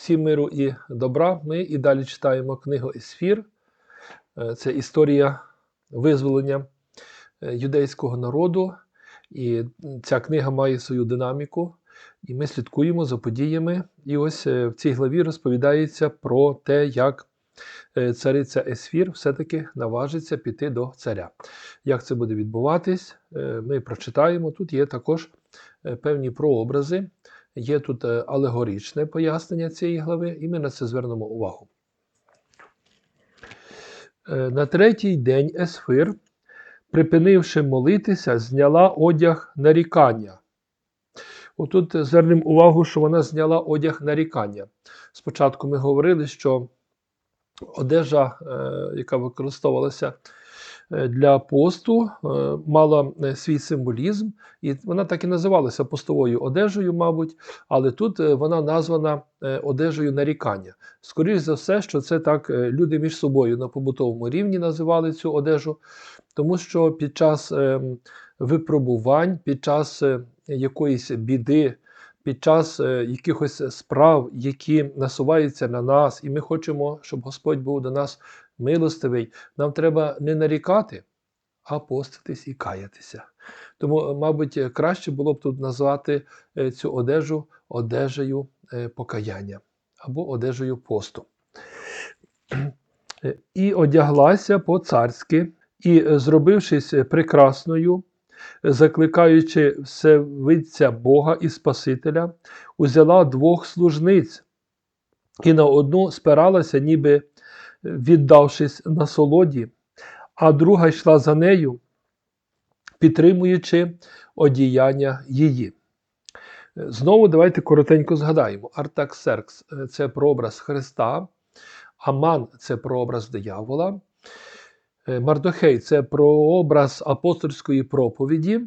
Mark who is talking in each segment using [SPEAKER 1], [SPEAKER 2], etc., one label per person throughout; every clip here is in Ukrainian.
[SPEAKER 1] Всім миру і добра. Ми і далі читаємо книгу Есфір. Е, Це історія визволення е, юдейського народу. І ця книга має свою динаміку, і ми слідкуємо за подіями. І ось е, в цій главі розповідається про те, як цариця Есфір все-таки наважиться піти до царя. Як це буде відбуватись, ми прочитаємо. Тут є також певні прообрази. Є тут е, алегоричне пояснення цієї глави, і ми на це звернемо увагу. Е, На третій день Есфир, припинивши молитися, зняла одяг нарікання. Отут звернемо увагу, що вона зняла одяг нарікання. Спочатку ми говорили, що одежа, е, яка використовувалася для посту, е, мала е, свій символізм, і вона так і називалася постовою одежею, мабуть, але тут е, вона названа одежею нарікання. Скоріше за все, що це так люди між собою на побутовому рівні називали цю одежу, тому що під час випробувань, під час якоїсь біди, під час якихось справ, які насуваються на нас, і ми хочемо, щоб Господь був до нас милостивий, нам треба не нарікати, а поститись і каятися. Тому, е, мабуть, е, краще було б тут назвати е, цю одежу одежею покаяння або одежею посту. І одяглася по-царськи, і, зробившись прекрасною, закликаючи Всевидця Бога і Спасителя, узяла двох служниць і на одну спиралася, ніби віддавшись насолоді, а друга йшла за нею, підтримуючи одіяння її. Знову давайте коротенько згадаємо: Артаксеркс це прообраз Христа, Аман це прообраз диявола, Мардохей це прообраз апостольської проповіді,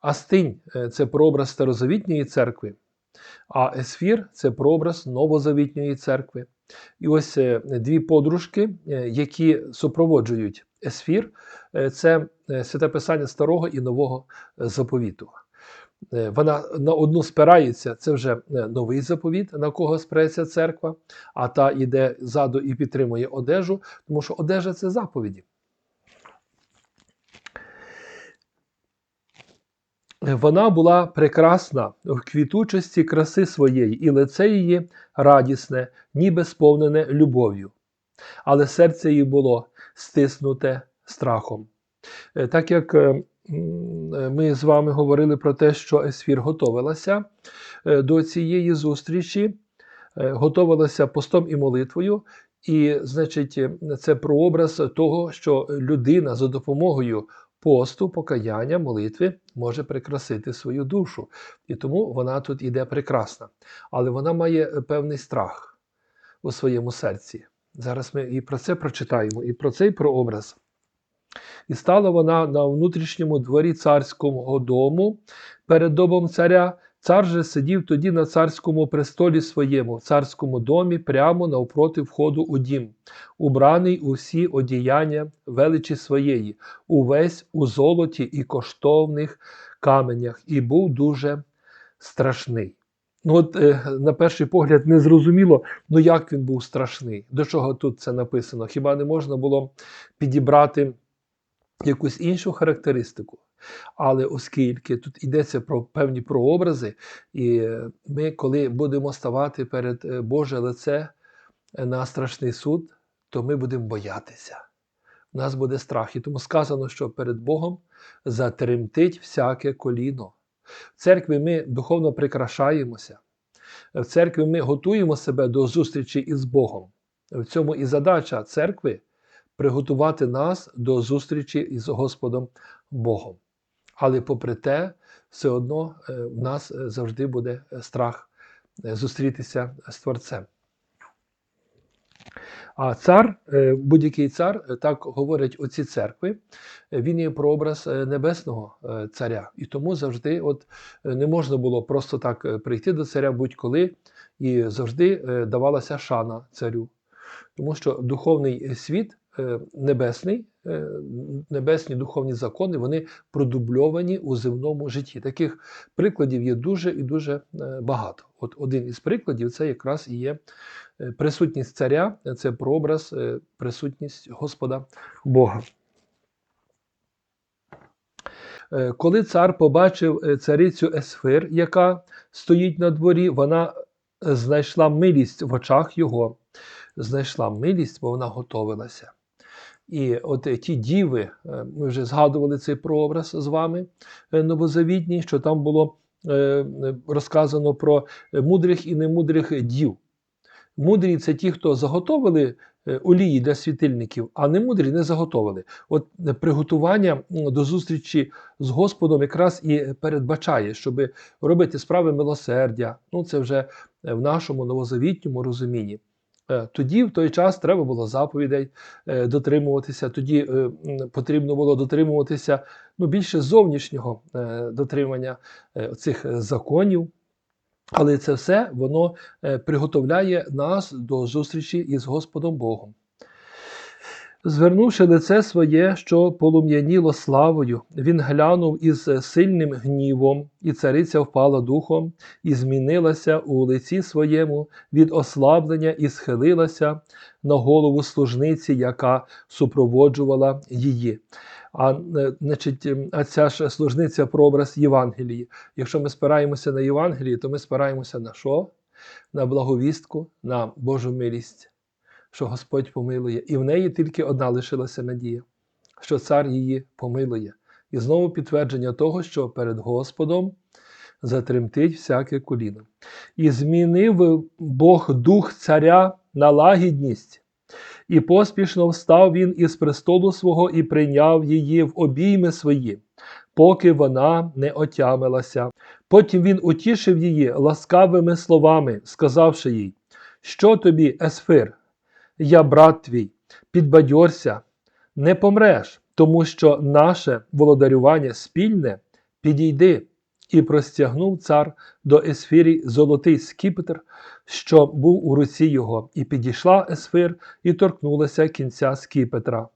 [SPEAKER 1] Астинь це прообраз Старозавітньої церкви, а Есфір це прообраз Новозавітньої церкви. І ось е, дві подружки, е, які супроводжують Есфір, е, це святе писання Старого і Нового заповіту. Вона на одну спирається, це вже новий заповіт, на кого спирається церква, а та йде ззаду і підтримує одежу, тому що одежа це заповіді. Вона була прекрасна в квітучості краси своєї, і лице її радісне, ніби сповнене любов'ю. Але серце її було стиснуте страхом. Е, Так як е, е, ми з вами говорили про те, що Есфір готовилася е, до цієї зустрічі, готовилася постом і молитвою, і, значить, це прообраз того, що людина за допомогою посту, покаяння, молитви може прикрасити свою душу. І тому вона тут іде прекрасна. Але вона має е, певний страх у своєму серці. Зараз ми і про це прочитаємо, і про цей прообраз. І стала вона на внутрішньому дворі царського дому перед домом царя. Цар же сидів тоді на царському престолі своєму, в царському домі, прямо навпроти входу у дім, убраний у всі одіяння величі своєї, увесь у золоті і коштовних каменях, і був дуже страшний. Ну, от, е, на перший погляд, не зрозуміло, ну як він був страшний, до чого тут це написано? Хіба не можна було підібрати якусь іншу характеристику? Але оскільки тут йдеться про певні прообрази, і ми, коли будемо ставати перед е, Боже лице е, на страшний суд, то ми будемо боятися. У нас буде страх. І тому сказано, що перед Богом затремтить всяке коліно. В церкві ми духовно прикрашаємося. В церкві ми готуємо себе до зустрічі із Богом. В цьому і задача церкви приготувати нас до зустрічі із Господом Богом. Але попри те, все одно е, в нас е, завжди буде е, страх зустрітися з Творцем. А цар, будь-який цар, так говорять оці церкви, він є прообраз небесного царя. І тому завжди от, не можна було просто так прийти до царя будь-коли, і завжди давалася шана царю. Тому що духовний світ небесний небесні духовні закони вони продубльовані у земному житті. Таких прикладів є дуже і дуже е, багато. От один із прикладів це якраз і є е, присутність царя, це прообраз, е, присутність Господа Бога. Е, Коли цар побачив е, царицю Есфир, яка стоїть на дворі, вона е, знайшла милість в очах його, знайшла милість, бо вона готовилася. І от е, ті діви, е, ми вже згадували цей прообраз з вами е, новозавітній, що там було розказано про мудрих і немудрих дів. Мудрі це ті, хто заготовили олії для світильників, а немудрі не заготовили. От приготування до зустрічі з Господом якраз і передбачає, щоб робити справи милосердя. Ну, це вже в нашому новозавітньому розумінні. Е, Тоді, в той час, треба було заповідей е, дотримуватися, тоді е, потрібно було дотримуватися ну, більше зовнішнього дотримання цих законів. Але це все воно приготовляє нас до зустрічі із Господом Богом. Звернувши лице своє, що полум'яніло славою, він глянув із сильним гнівом, і цариця впала духом, і змінилася у лиці своєму від ослаблення і схилилася на голову служниці, яка супроводжувала її. А, е, значить, а ця ж служниця прообраз Євангелії. Якщо ми спираємося на Євангелії, то ми спираємося на що? На благовістку, на Божу милість, що Господь помилує. І в неї тільки одна лишилася надія, що цар її помилує. І знову підтвердження того, що перед Господом затремтить всяке коліно. І змінив Бог дух царя на лагідність. І поспішно встав він із престолу свого і прийняв її в обійми свої, поки вона не отямилася. Потім він утішив її ласкавими словами, сказавши їй: Що тобі, Есфир? Я брат твій, підбадьорся, не помреш, тому що наше володарювання спільне підійди. І простягнув цар до Есфірі золотий скіпетр, що був у руці його, і підійшла Есфир і торкнулася кінця скіпетра.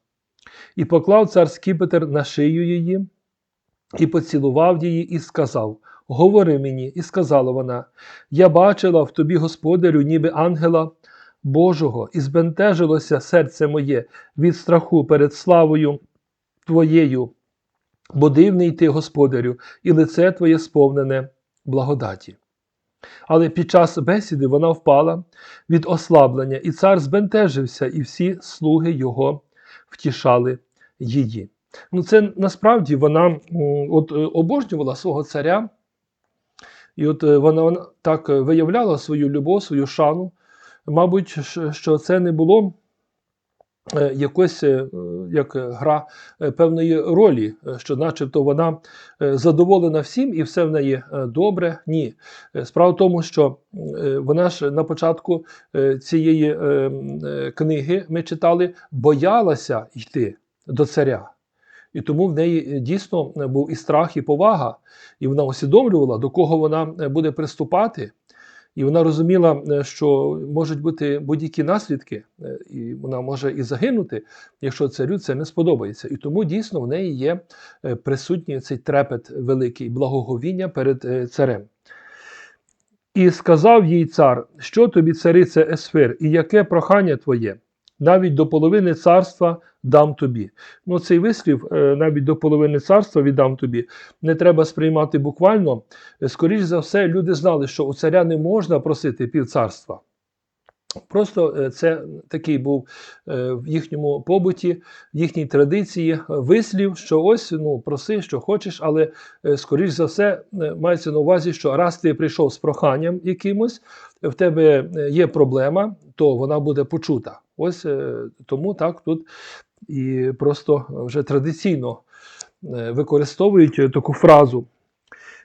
[SPEAKER 1] І поклав цар скіпетр на шию її, і поцілував її, і сказав: Говори мені, і сказала вона: Я бачила в тобі, господарю, ніби ангела Божого, і збентежилося серце моє від страху перед славою твоєю. Бо дивний ти, господарю, і лице твоє сповнене благодаті. Але під час бесіди вона впала від ослаблення, і цар збентежився, і всі слуги його втішали її. Ну, це насправді вона от, е, обожнювала свого царя, і от е, вона, вона так е, виявляла свою любов, свою шану. Мабуть, що- це не було е, якось е, як гра е, певної ролі, що начебто вона задоволена всім і все в неї добре. Ні. Справа в тому, що вона ж на початку цієї книги ми читали, боялася йти до царя. І тому в неї дійсно був і страх, і повага, і вона усвідомлювала, до кого вона буде приступати. І вона розуміла, е, що можуть бути будь-які наслідки, е, і вона може і загинути, якщо царю це не сподобається. І тому дійсно в неї є е, присутній цей трепет великий, благоговіння перед царем. І сказав їй цар, що тобі, царице Есфир, і яке прохання твоє? Навіть до половини царства дам тобі. Ну, цей вислів, е, навіть до половини царства віддам тобі, не треба сприймати буквально. Е, Скоріш за все, люди знали, що у царя не можна просити півцарства. Просто е, це такий був е, в їхньому побуті, в їхній традиції вислів, що ось ну проси, що хочеш, але скоріш за все мається на увазі, що раз ти прийшов з проханням якимось, в тебе є проблема, то вона буде почута. Ось е, тому так тут і просто вже традиційно е, використовують таку фразу.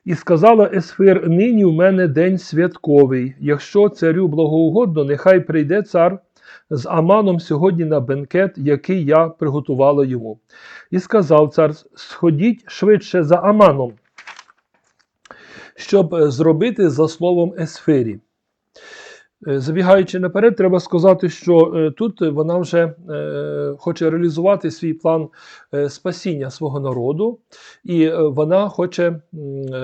[SPEAKER 1] І сказала Есфир: нині в мене день святковий. Якщо царю благоугодно, нехай прийде цар з Аманом сьогодні на бенкет, який я приготувала йому. І сказав цар: сходіть швидше за Аманом, щоб е, зробити за словом Есфирі. Е, Забігаючи наперед, треба сказати, що е, тут вона вже е, хоче реалізувати свій план спасіння свого народу, і вона хоче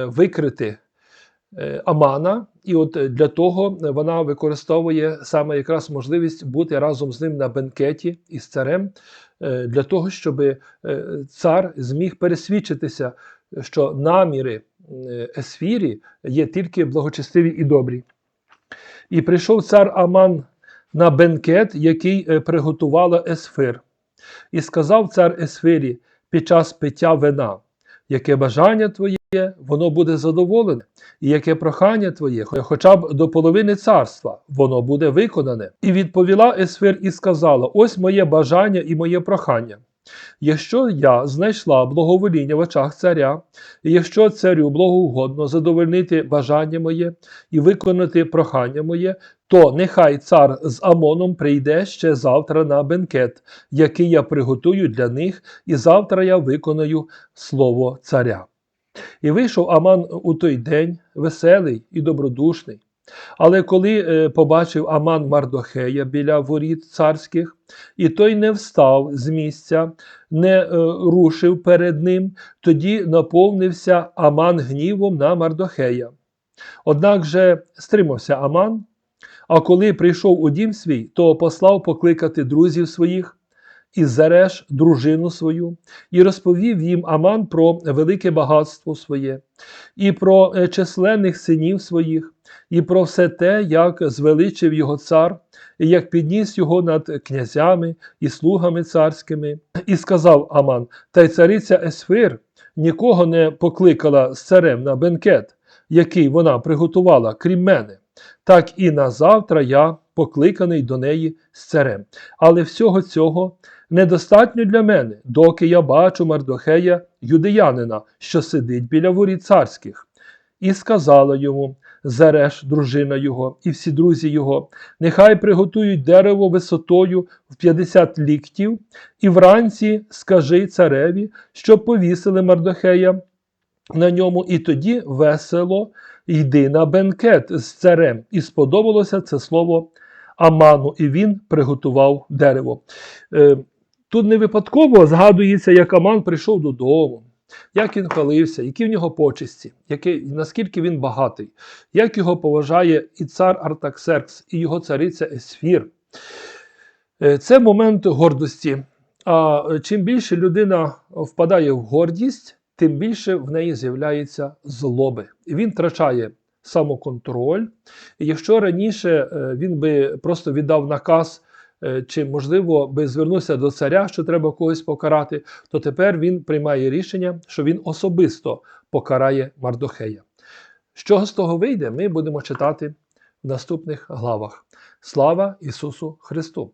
[SPEAKER 1] викрити Амана, і от для того вона використовує саме якраз можливість бути разом з ним на бенкеті із царем, для того, щоб цар зміг пересвідчитися, що наміри Есфірі є тільки благочестиві і добрі. І прийшов цар Аман на бенкет, який е, приготувала Есфир. І сказав цар Есфирі під час пиття вина, яке бажання твоє, воно буде задоволене, і яке прохання твоє, хоча б до половини царства, воно буде виконане. І відповіла Есфир і сказала: Ось моє бажання і моє прохання. Якщо я знайшла благовоління в очах царя, і якщо царю благоугодно задовольнити бажання моє і виконати прохання моє, то нехай цар з Амоном прийде ще завтра на бенкет, який я приготую для них, і завтра я виконаю слово царя. І вийшов Аман у той день веселий і добродушний. Але коли е, побачив Аман Мардохея біля воріт царських, і той не встав з місця, не е, рушив перед ним, тоді наповнився Аман гнівом на Мардохея. Однак же стримався Аман, а коли прийшов у дім свій, то послав покликати друзів своїх і Зереш, дружину свою, і розповів їм Аман про велике багатство своє, і про е, численних синів своїх, і про все те, як звеличив його цар, і як підніс його над князями і слугами царськими. І сказав Аман: Та й цариця Есфир нікого не покликала з царем на бенкет, який вона приготувала, крім мене. Так і на завтра я покликаний до неї з царем. Але всього цього недостатньо для мене, доки я бачу Мардохея, юдеянина, що сидить біля воріт царських. І сказала йому Зереш, дружина його, і всі друзі його, нехай приготують дерево висотою в 50 ліктів, і вранці скажи цареві, щоб повісили Мардохея на ньому, і тоді весело йди на бенкет з царем. І сподобалося це слово Аману, і він приготував дерево. Е, Тут не випадково згадується, як Аман прийшов додому, як він хвалився, які в нього почесті, який, наскільки він багатий, як його поважає і цар Артаксеркс, і його цариця Есфір. Е, Це момент гордості. А чим більше людина впадає в гордість, тим більше в неї з'являється злоби. Він втрачає самоконтроль. Якщо раніше е, він би просто віддав наказ, е, чи, можливо, би звернувся до царя, що треба когось покарати, то тепер він приймає рішення, що він особисто покарає Мардохея. Що з того вийде, ми будемо читати в наступних главах. Слава Ісусу Христу!